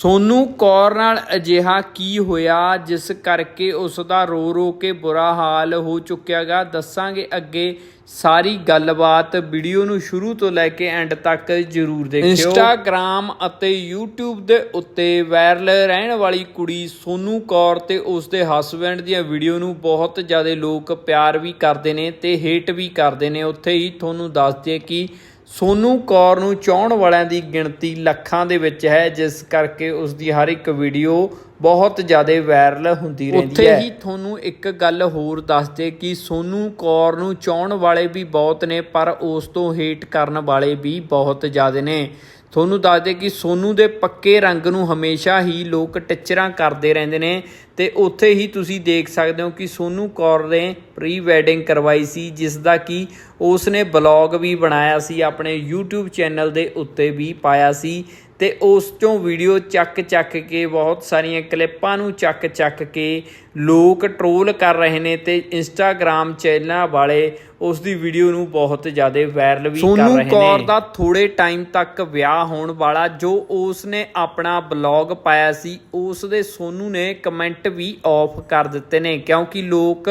ਸੋਨੂ ਕੌਰ ਨਾਲ ਅਜਿਹਾ ਕੀ ਹੋਇਆ, ਜਿਸ ਕਰਕੇ ਉਸ ਦਾ ਰੋ ਰੋ ਕੇ ਬੁਰਾ ਹਾਲ ਹੋ ਚੁੱਕਿਆਗਾ ਦੱਸਾਂਗੇ ਅੱਗੇ ਸਾਰੀ ਗੱਲਬਾਤ ਵੀਡੀਓ ਨੂੰ ਸ਼ੁਰੂ ਤੋਂ ਲੈ ਕੇ ਐਂਡ ਤੱਕ ਜਰੂਰ ਦੇਖਿਓ। ਇੰਸਟਾਗ੍ਰam ਅਤੇ YouTube ਦੇ ਉੱਤੇ ਵਾਇਰਲ ਰਹਿਣ ਵਾਲੀ ਕੁੜੀ ਸੋਨੂ ਕੌਰ ਤੇ ਉਸ ਦੇ ਹਸਬੰਡ ਦੀਆਂ ਵੀਡੀਓ ਨੂੰ ਬਹੁਤ ਜ਼ਿਆਦਾ ਲੋਕ ਪਿਆਰ ਵੀ ਕਰਦੇ ਨੇ ਤੇ ਹੇਟ ਵੀ ਕਰਦੇ ਨੇ। ਉੱਥੇ ਹੀ ਤੁਹਾਨੂੰ ਦੱਸ ਦਈਏ ਕਿ ਸੋਨੂ ਕੌਰ ਨੂੰ ਚਾਹਣ ਵਾਲਿਆਂ ਦੀ ਗਿਣਤੀ ਲੱਖਾਂ ਦੇ ਵਿੱਚ ਹੈ, ਜਿਸ ਕਰਕੇ ਉਸ ਦੀ ਹਰ ਇੱਕ ਵੀਡੀਓ ਬਹੁਤ ਜ਼ਿਆਦਾ ਵਾਇਰਲ ਹੁੰਦੀ ਰਹਿੰਦੀ ਹੈ ਉੱਥੇ ਹੀ। ਤੁਹਾਨੂੰ ਇੱਕ ਗੱਲ ਹੋਰ ਦੱਸ ਦੇ ਕਿ ਸੋਨੂ ਕੌਰ ਨੂੰ ਚਾਹਣ ਵਾਲੇ ਵੀ ਬਹੁਤ ਨੇ ਪਰ ਉਸ ਤੋਂ ਹੇਟ ਕਰਨ ਵਾਲੇ ਵੀ ਬਹੁਤ ਜ਼ਿਆਦਾ ਨੇ। ਤੁਹਾਨੂੰ ਦੱਸ ਦੇ ਕਿ ਸੋਨੂ ਦੇ ਪੱਕੇ ਰੰਗ ਨੂੰ ਹਮੇਸ਼ਾ ਹੀ ਲੋਕ ਟਿਚਰਾਂ ਕਰਦੇ ਰਹਿੰਦੇ ਨੇ ਤੇ ਉੱਥੇ ਹੀ ਤੁਸੀਂ ਦੇਖ ਸਕਦੇ ਹੋ ਕਿ ਸੋਨੂ ਕੌਰ ਨੇ ਪ੍ਰੀ ਵੈਡਿੰਗ ਕਰਵਾਈ ਸੀ ਜਿਸ ਦਾ ਕਿ ਉਸ ਨੇ ਬਲੌਗ ਵੀ ਬਣਾਇਆ ਸੀ ਆਪਣੇ YouTube ਚੈਨਲ ਦੇ ਉੱਤੇ ਵੀ ਪਾਇਆ ਸੀ। ਤੇ ਉਸ ਤੋਂ ਵੀਡੀਓ ਚੱਕ ਚੱਕ ਕੇ ਬਹੁਤ ਸਾਰੀਆਂ ਕਲਿੱਪਾਂ ਨੂੰ ਚੱਕ ਚੱਕ ਕੇ ਲੋਕ ਟ੍ਰੋਲ ਕਰ ਰਹੇ ਨੇ ਤੇ ਇੰਸਟਾਗ੍ਰam ਚੈਨਲਾਂ ਵਾਲੇ ਉਸ ਦੀ ਵੀਡੀਓ ਨੂੰ ਬਹੁਤ ਜ਼ਿਆਦਾ ਵਾਇਰਲ ਵੀ ਕਰ ਰਹੇ ਨੇ। ਸੋਨੂ ਕੌਰ ਦਾ ਥੋੜੇ ਟਾਈਮ ਤੱਕ ਵਿਆਹ ਹੋਣ ਵਾਲਾ ਜੋ ਉਸ ਨੇ ਆਪਣਾ ਬਲੌਗ ਪਾਇਆ ਸੀ ਉਸ ਦੇ ਸੋਨੂ ਨੇ ਕਮੈਂਟ ਵੀ ਆਫ ਕਰ ਦਿੱਤੇ ਨੇ ਕਿਉਂਕਿ ਲੋਕ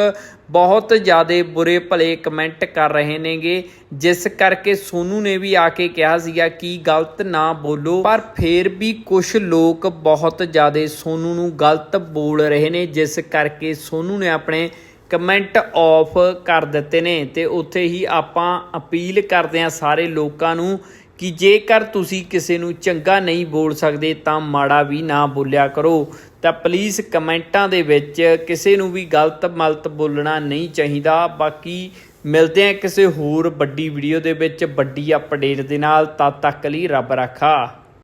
ਬਹੁਤ ਜ਼ਿਆਦਾ ਬੁਰੇ ਭਲੇ ਕਮੈਂਟ ਕਰ ਰਹੇ ਨੇਗੇ ਜਿਸ ਕਰਕੇ ਸੋਨੂ ਨੇ ਵੀ ਆ ਕੇ ਕਿਹਾ ਸੀਗਾ ਕਿ ਗਲਤ ਨਾ ਬੋਲੋ। ਪਰ ਫੇਰ ਵੀ ਕੁਝ ਲੋਕ ਬਹੁਤ ਜ਼ਿਆਦਾ ਸੋਨੂ ਨੂੰ ਗਲਤ ਬੋਲ ਰਹੇ ਨੇ ਜਿਸ ਕਰਕੇ ਸੋਨੂ ਨੇ ਆਪਣੇ ਕਮੈਂਟ ਆਫ ਕਰ ਦਿੱਤੇ ਨੇ ਤੇ ਉੱਥੇ ਹੀ ਆਪਾਂ ਅਪੀਲ ਕਰਦੇ ਹਾਂ ਸਾਰੇ ਲੋਕਾਂ ਨੂੰ ਕਿ ਜੇਕਰ ਤੁਸੀਂ ਕਿਸੇ ਨੂੰ ਚੰਗਾ ਨਹੀਂ ਬੋਲ ਸਕਦੇ ਤਾਂ ਮਾੜਾ ਵੀ ਨਾ ਬੋਲਿਆ ਕਰੋ। ਤਾਂ ਪਲੀਜ਼ ਕਮੈਂਟਾਂ ਦੇ ਵਿੱਚ ਕਿਸੇ ਨੂੰ ਵੀ ਗਲਤ ਮਲਤ ਬੋਲਣਾ ਨਹੀਂ ਚਾਹੀਦਾ। ਬਾਕੀ ਮਿਲਦੇ ਹਾਂ ਕਿਸੇ ਹੋਰ ਵੱਡੀ ਵੀਡੀਓ ਦੇ ਵਿੱਚ ਵੱਡੀ ਅਪਡੇਟ ਦੇ ਨਾਲ। ਤਦ ਤੱਕ ਲਈ ਰੱਬ ਰਾਖਾ।